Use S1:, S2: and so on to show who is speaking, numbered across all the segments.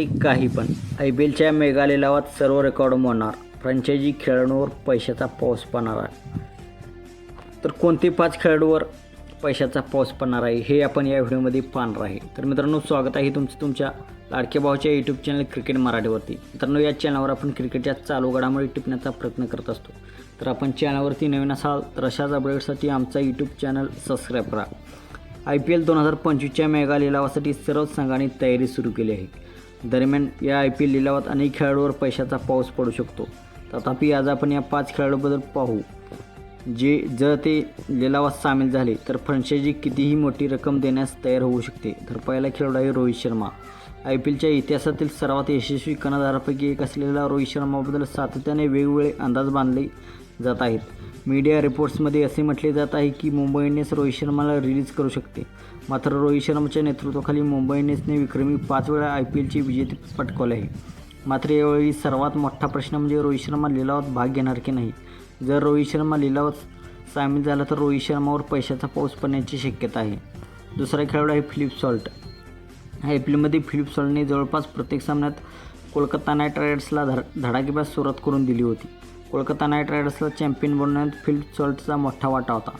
S1: ठीक काही पण. आय पी एलच्या मेगा लिलावात सर्व रेकॉर्ड मोडणार. फ्रँचायझी खेळाडूंवर पैशाचा पाऊस पडणार आहे. तर कोणते पाच खेळाडूवर पैशाचा पाऊस पडणार आहे हे आपण या व्हिडिओमध्ये पाहणार आहे. तर मित्रांनो स्वागत आहे तुमचं तुमच्या लाडक्या भावाच्या यूट्यूब चॅनल क्रिकेट मराठीवरती. मित्रांनो या चॅनलवर आपण क्रिकेटच्या चालू घडामोडी टिपण्याचा प्रयत्न करत असतो. तर आपण चॅनलवरती नवीन असाल तर अशाच अपडेटसाठी आमचा यूट्यूब चॅनल सबस्क्राईब करा. आय पी एल दोन हजार पंचवीसच्या मेगा लिलावासाठी सर्व संघांनी तयारी सुरू केली आहे. दरम्यान या आय पी एल लिलावात अनेक खेळाडूवर पैशाचा पाऊस पडू शकतो. तथापि आज आपण या पाच खेळाडूबद्दल पाहू. जे जर ते लिलावात सामील झाले तर फ्रँचायझी कितीही मोठी रक्कम देण्यास तयार होऊ शकते. तर पहिला खेळाडू आहे रोहित शर्मा. आय पी एलच्या इतिहासातील सर्वात यशस्वी कर्णधारापैकी एक असलेला रोहित शर्माबद्दल सातत्याने वेगवेगळे अंदाज बांधले जात आहेत. मीडिया रिपोर्ट्समध्ये असे म्हटले जात आहे की मुंबई इंडियन्स रोहित शर्माला रिलीज करू शकते. मात्र रोहित शर्माच्या नेतृत्वाखाली मुंबई इंडियन्सने विक्रमी पाच वेळा आय पी एलची विजेते पटकावले आहे. मात्र यावेळी सर्वात मोठा प्रश्न म्हणजे रोहित शर्मा लिलावात भाग घेणार की नाही? जर रोहित शर्मा लिलावात सामील झाला तर रोहित शर्मावर पैशाचा पाऊस पडण्याची शक्यता आहे. दुसरा खेळाडू आहे फिलिप सॉल्ट. आय पी एलमध्ये फिलिप सॉल्टने जवळपास प्रत्येक सामन्यात कोलकाता नाईट रायडर्सला धड धडाकेबाज सुरुवात करून दिली होती. कोलकाता नाईट रायडर्सला चॅम्पियन बनवण्यात फिलिप सॉल्टचा मोठा वाटा होता.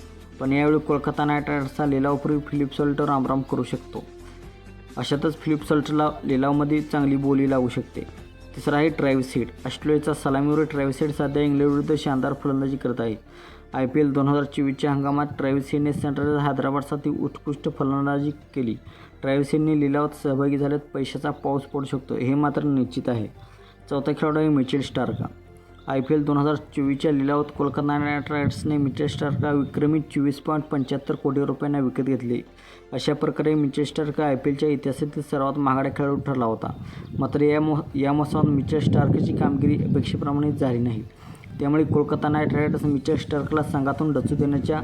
S1: पण यावेळी कोलकाता नाईट रायडर्सचा लिलावपूर्वी फिलिप सॉल्ट रामराम करू शकतो. अशातच फिलिप सॉल्टला लिलावमध्ये चांगली बोली लागू शकते. तिसरा आहे ट्रॅव्हिस हेड. ऑस्ट्रेलियाचा सलामीवर ट्रॅव्हिस हेड सध्या इंग्लंडविरुद्ध शानदार फलंदाजी करत आहे. आय पी एल दोन हजार चोवीसच्या हंगामात ट्रॅव्हिस हेडने सनरायझर्स हैदराबादसाठी उत्कृष्ट फलंदाजी केली. ट्रॅव्हिस हेडने लिलावात सहभागी झाल्यात पैशाचा पाऊस पडू शकतो हे मात्र निश्चित आहे. चौथा खेळाडू आहे Mitchell Starc. I P L दोन हजार चोवीसच्या लिलावात कोलकाता नाईट रायडर्सने मिचेल विक्रमी चोवीस पॉईंट पंच्याहत्तर कोटी रुपयांना विकत घेतले. अशा प्रकारे मिचेस्टरका स्टार्क आय पी एलच्या इतिहासातील सर्वात महागडा खेळाडू ठरला होता. मात्र या मो या मोसमात मिचेल स्टार्कची कामगिरी अपेक्षेप्रमाणे झाली नाही. त्यामुळे कोलकाता नाईट रायडर्स मिचेल स्टार्कला संघातून डचू देण्याच्या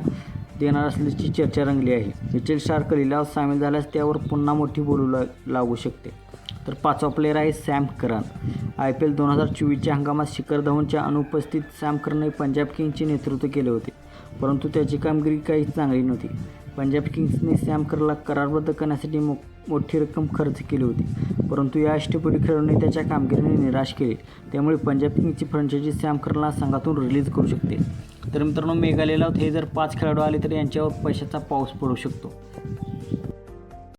S1: देणार असल्याची चर्चा रंगली आहे. मिचेल स्टार्क लिलावात सामील झाल्यास त्यावर पुन्हा मोठी बोलू लागू शकते. तर पाचवा प्लेअर आहे Sam Curran I P L दोन हजार चोवीसच्या हंगामात शिखर धवनच्या अनुपस्थित सॅम करनने पंजाब किंग्सचे नेतृत्व केले होते परंतु त्याची कामगिरी काही चांगली नव्हती. पंजाब किंग्सने सॅम करला करारबद्ध करण्यासाठी मो मोठी रक्कम खर्च केली होती परंतु या अष्टपैलू खेळाडूने त्याच्या कामगिरीने निराश केले. त्यामुळे पंजाब किंग्सची फ्रँचायझी सॅम करला संघातून रिलीज करू शकते. तर मित्रांनो मेघालयला हे जर पाच खेळाडू आले तर यांच्यावर पैशाचा पाऊस पडू शकतो.